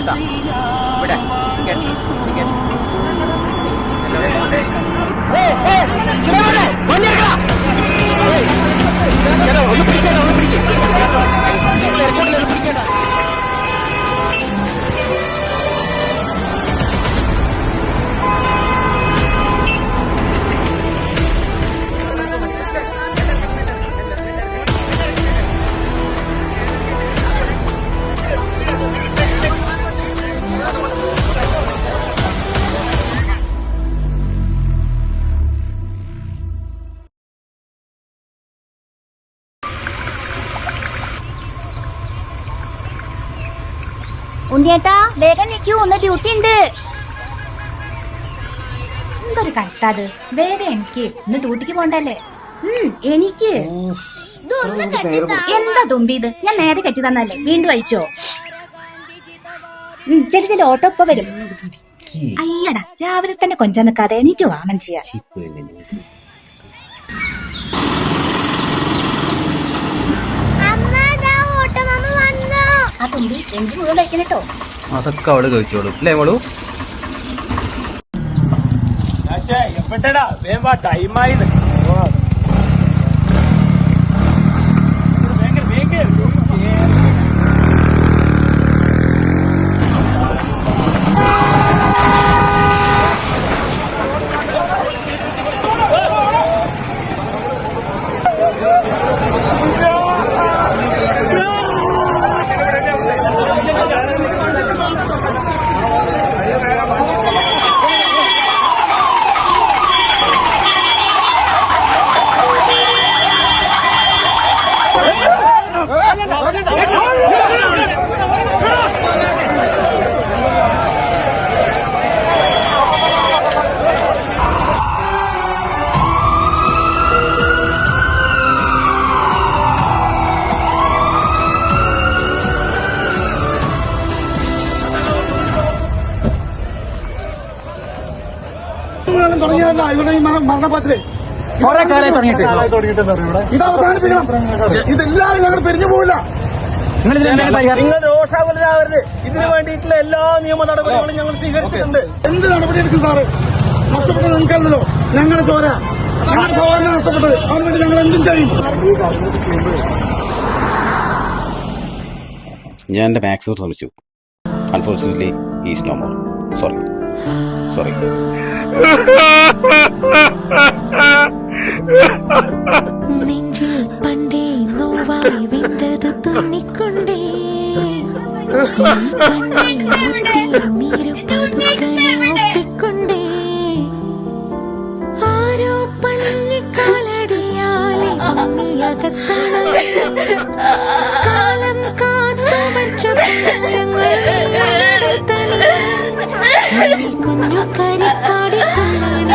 விடுதா விட இங்க ഉണ്ണിയേട്ടാ വേഗം നിൽക്കൂ ഒന്ന് ഡ്യൂട്ടി ഉണ്ട്. എന്തൊരു കഴുത്താത് വേഗം എനിക്ക്. ഇന്ന് ഡ്യൂട്ടിക്ക് പോണ്ടല്ലേ? ഉം എനിക്ക്. എന്താ തുമ്പി ഇത്? ഞാൻ നേരെ കെട്ടി തന്നല്ലേ വീണ്ടും അയച്ചോ ഉം ചെറിയ ചെറിയ ഓട്ടോ ഇപ്പൊ വരും. അയ്യടാ രാവിലെ തന്നെ കൊഞ്ചാൻ നിൽക്കാതെ എനിക്ക് വാ മനുഷ്യ ആ തുമ്പി മുഴുവൻ മുഴുവൻ കഴിക്കണട്ടോ അതൊക്കെ അവൾ കഴിച്ചോളൂ അല്ലേ അവളു എവിടെടാ? വേമ്പാ ടൈമായി തുടങ്ങിയതല്ല ഇവിടെ ഈ മര- മരണപത്രേ കുറെ കാലമായി തുടങ്ങിയിട്ട്. ഇത് അവസാനിപ്പിക്കണം. ഇതില്ലാതെ ഞങ്ങൾ പിരിഞ്ഞു പോവില്ല. നിങ്ങൾ രോഷാകുലരാവരുത്. ഇതിനു വേണ്ടിയിട്ടുള്ള എല്ലാ നിയമ നടപടികളും ഞങ്ങൾ സ്വീകരിച്ചിട്ടുണ്ട്. എന്ത് നടപടി എടുക്കും സാറ്? നഷ്ടപ്പെട്ടത് നിങ്ങൾക്കല്ലോ ഞങ്ങളുടെ ചോര ഞങ്ങളുടെ സഹോദരൻ നഷ്ടപ്പെട്ടത് അതിനുവേണ്ടി ഞങ്ങൾ എന്തും ചെയ്യും. ഞാൻ എന്റെ മാക്സിമം ശ്രമിച്ചു. Unfortunately is no more sorry sorry കാലം കാത്തു വച്ച കുഞ്ഞു കരിക്കാടി തുള്ളണ